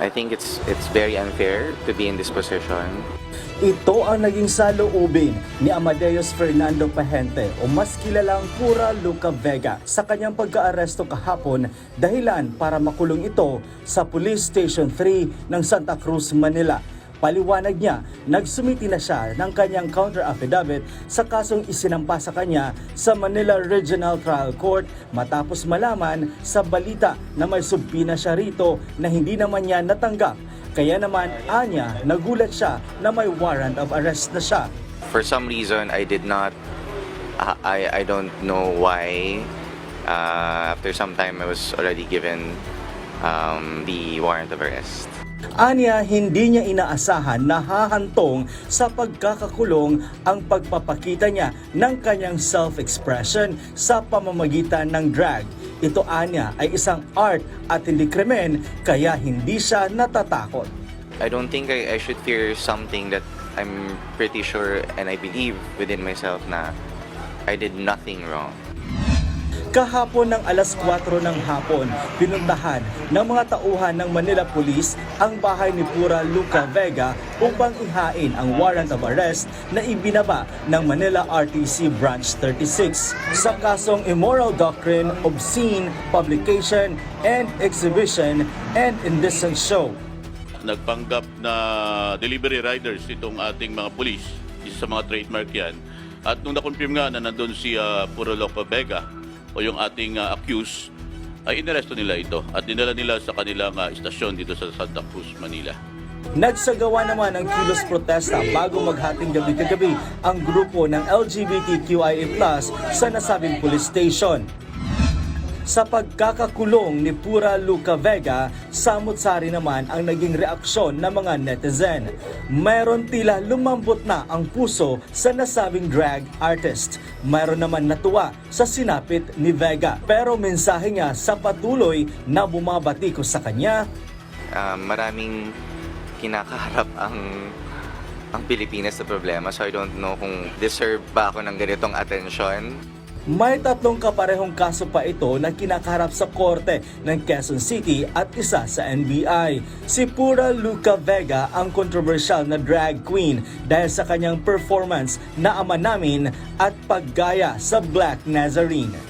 I think it's it's very unfair to be in this position. Ito ang naging saloobin ni Amadeus Fernando Pahente o mas kilalang Pura Luca Vega sa kanyang pagkaaresto kahapon dahilan para makulong ito sa Police Station 3 ng Santa Cruz, Manila. Paliwanag niya, nagsumiti na siya ng kanyang counter affidavit sa kasong isinampa sa kanya sa Manila Regional Trial Court matapos malaman sa balita na may subpina siya rito na hindi naman niya natanggap. Kaya naman, anya, nagulat siya na may warrant of arrest na siya. For some reason, I did not. I I don't know why. Uh, after some time, I was already given um, the warrant of arrest. Anya, hindi niya inaasahan na hahantong sa pagkakakulong ang pagpapakita niya ng kanyang self-expression sa pamamagitan ng drag. Ito anya ay isang art at hindi krimen kaya hindi siya natatakot. I don't think I, I should fear something that I'm pretty sure and I believe within myself na I did nothing wrong. Kahapon ng alas 4 ng hapon, pinuntahan ng mga tauhan ng Manila Police ang bahay ni Pura Luca Vega upang ihain ang warrant of arrest na ibinaba ng Manila RTC Branch 36 sa kasong immoral doctrine, obscene publication and exhibition and indecent show. nagpanggap na delivery riders itong ating mga pulis. Isa sa mga trademark yan. At nung na-confirm nga na nandun si uh, Puro Loco Vega o yung ating uh, accused, ay inaresto nila ito at dinala nila sa kanilang uh, istasyon dito sa Santa Cruz, Manila. Nagsagawa naman ng kilos protesta bago maghating gabi kagabi ang grupo ng LGBTQIA+ sa nasabing police station. Sa pagkakakulong ni Pura Luca Vega, samot-sari naman ang naging reaksyon ng mga netizen. Mayroon tila lumambot na ang puso sa nasabing drag artist. Mayroon naman natuwa sa sinapit ni Vega. Pero mensahe niya sa patuloy na bumabati ko sa kanya, Um, maraming kinakaharap ang ang Pilipinas sa problema so I don't know kung deserve ba ako ng ganitong attention. May tatlong kaparehong kaso pa ito na kinakaharap sa korte ng Quezon City at isa sa NBI. Si Pura Luca Vega ang controversial na drag queen dahil sa kanyang performance na ama namin at paggaya sa Black Nazarene.